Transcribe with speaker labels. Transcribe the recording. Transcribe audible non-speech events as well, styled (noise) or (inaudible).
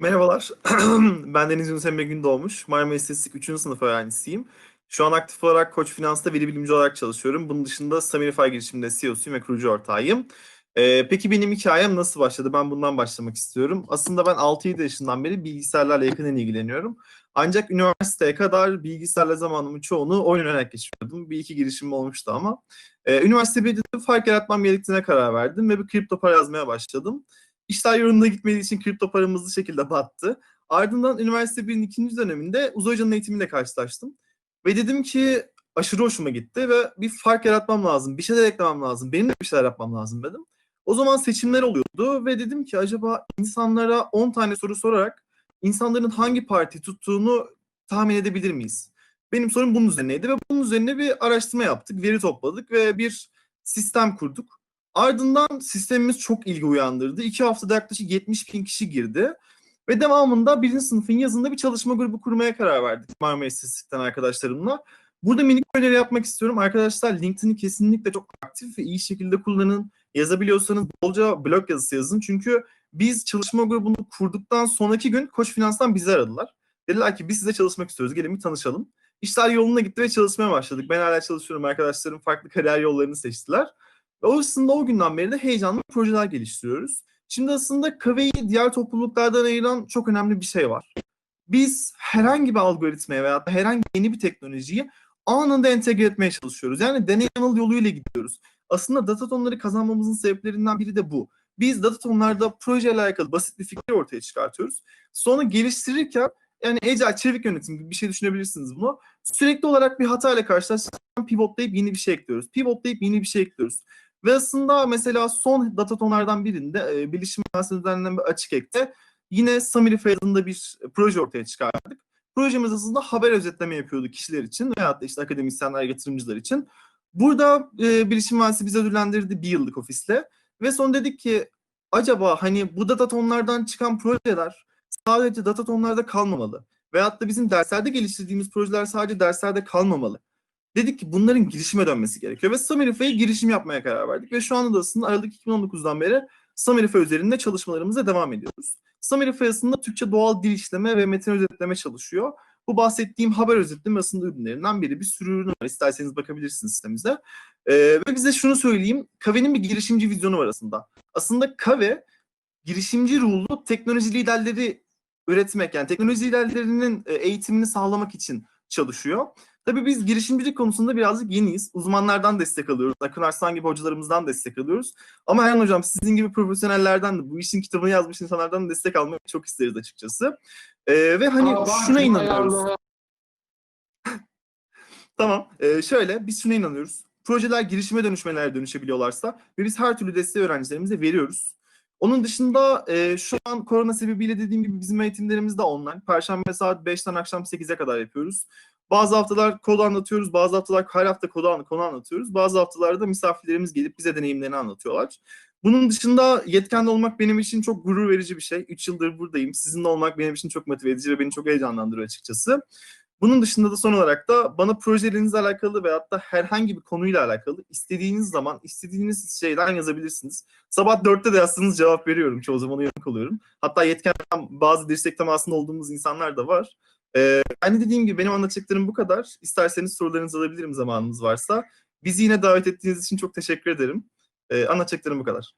Speaker 1: Merhabalar. (clears throat) ben Deniz Yunus Emre Gündoğmuş. Marmara İstatistik 3. sınıf öğrencisiyim. Şu an aktif olarak Koç Finans'ta veri bilimci olarak çalışıyorum. Bunun dışında Samirify girişiminde CEO'suyum ve kurucu ortağıyım. Ee, peki benim hikayem nasıl başladı? Ben bundan başlamak istiyorum. Aslında ben 6-7 yaşından beri bilgisayarlarla yakından ilgileniyorum. Ancak üniversiteye kadar bilgisayarla zamanımın çoğunu oyun oynayarak geçiriyordum. Bir iki girişimim olmuştu ama. Ee, üniversite bir de fark yaratmam gerektiğine karar verdim ve bir kripto para yazmaya başladım. İşler yolunda gitmediği için kripto param hızlı şekilde battı. Ardından üniversite 1'in ikinci döneminde uzay hocanın eğitimiyle karşılaştım. Ve dedim ki aşırı hoşuma gitti ve bir fark yaratmam lazım. Bir şeyler eklemem lazım. Benim de bir şeyler yapmam lazım dedim. O zaman seçimler oluyordu ve dedim ki acaba insanlara 10 tane soru sorarak insanların hangi parti tuttuğunu tahmin edebilir miyiz? Benim sorum bunun üzerineydi ve bunun üzerine bir araştırma yaptık, veri topladık ve bir sistem kurduk. Ardından sistemimiz çok ilgi uyandırdı. İki haftada yaklaşık 70 bin kişi girdi. Ve devamında birinci sınıfın yazında bir çalışma grubu kurmaya karar verdik Marmara İstatistik'ten arkadaşlarımla. Burada minik öneri yapmak istiyorum. Arkadaşlar LinkedIn'i kesinlikle çok aktif ve iyi şekilde kullanın. Yazabiliyorsanız bolca blog yazısı yazın. Çünkü biz çalışma grubunu kurduktan sonraki gün Koç Finans'tan bizi aradılar. Dediler ki biz size çalışmak istiyoruz. Gelin bir tanışalım. İşler yoluna gitti ve çalışmaya başladık. Ben hala çalışıyorum. Arkadaşlarım farklı kariyer yollarını seçtiler. Ve aslında o günden beri de heyecanlı projeler geliştiriyoruz. Şimdi aslında Kave'yi diğer topluluklardan ayıran çok önemli bir şey var. Biz herhangi bir algoritmaya veya herhangi yeni bir teknolojiyi anında entegre etmeye çalışıyoruz. Yani deney yanıl yoluyla gidiyoruz. Aslında datatonları kazanmamızın sebeplerinden biri de bu. Biz datatonlarda projeyle alakalı basit bir fikri ortaya çıkartıyoruz. Sonra geliştirirken yani Agile çevik yönetim gibi bir şey düşünebilirsiniz bunu. Sürekli olarak bir hatayla karşılaşırken pivotlayıp yeni bir şey ekliyoruz. Pivotlayıp yeni bir şey ekliyoruz. Ve aslında mesela son datatonlardan birinde e, bilişim mühendisliği bir açık ekte yine Samirify adında bir proje ortaya çıkardık. Projemiz aslında haber özetleme yapıyordu kişiler için veyahut da işte akademisyenler, yatırımcılar için. Burada e, bilişim mühendisliği bizi ödüllendirdi bir yıllık ofisle. Ve son dedik ki acaba hani bu datatonlardan çıkan projeler sadece datatonlarda kalmamalı. Veyahut da bizim derslerde geliştirdiğimiz projeler sadece derslerde kalmamalı dedik ki bunların girişime dönmesi gerekiyor ve Samirifa'ya girişim yapmaya karar verdik ve şu anda da aslında Aralık 2019'dan beri Samirifa üzerinde çalışmalarımıza devam ediyoruz. Samirifa aslında Türkçe doğal dil işleme ve metin özetleme çalışıyor. Bu bahsettiğim haber özetleme aslında ürünlerinden biri. Bir sürü ürün var. İsterseniz bakabilirsiniz sitemize. Ee, ve bize şunu söyleyeyim. Kave'nin bir girişimci vizyonu var aslında. Aslında Kave girişimci ruhlu teknoloji liderleri üretmek yani teknoloji liderlerinin e, eğitimini sağlamak için çalışıyor. Tabii biz girişimcilik konusunda birazcık yeniyiz. Uzmanlardan destek alıyoruz. Akın Arslan gibi hocalarımızdan destek alıyoruz. Ama Erhan Hocam sizin gibi profesyonellerden de bu işin kitabını yazmış insanlardan da destek almayı çok isteriz açıkçası. Ee, ve hani
Speaker 2: Aa,
Speaker 1: şuna inanıyoruz.
Speaker 2: ayarlı. (laughs)
Speaker 1: Tamam. Ee, şöyle biz şuna inanıyoruz. Projeler girişime dönüşmelere dönüşebiliyorlarsa ve biz her türlü desteği öğrencilerimize veriyoruz. Onun dışında e, şu an korona sebebiyle dediğim gibi bizim eğitimlerimiz de online. Perşembe saat 5'ten akşam 8'e kadar yapıyoruz. Bazı haftalar kod anlatıyoruz, bazı haftalar her hafta kod konu anlatıyoruz. Bazı haftalarda misafirlerimiz gelip bize deneyimlerini anlatıyorlar. Bunun dışında yetken olmak benim için çok gurur verici bir şey. 3 yıldır buradayım. Sizinle olmak benim için çok motive edici ve beni çok heyecanlandırıyor açıkçası. Bunun dışında da son olarak da bana projelerinizle alakalı veyahut da herhangi bir konuyla alakalı istediğiniz zaman istediğiniz şeyden yazabilirsiniz. Sabah dörtte de yazsanız cevap veriyorum. Çoğu zaman uyanık oluyorum. Hatta yetken bazı dirsek temasında olduğumuz insanlar da var. Ee, yani dediğim gibi benim anlatacaklarım bu kadar. İsterseniz sorularınızı alabilirim zamanınız varsa. Bizi yine davet ettiğiniz için çok teşekkür ederim. Ee, anlatacaklarım bu kadar.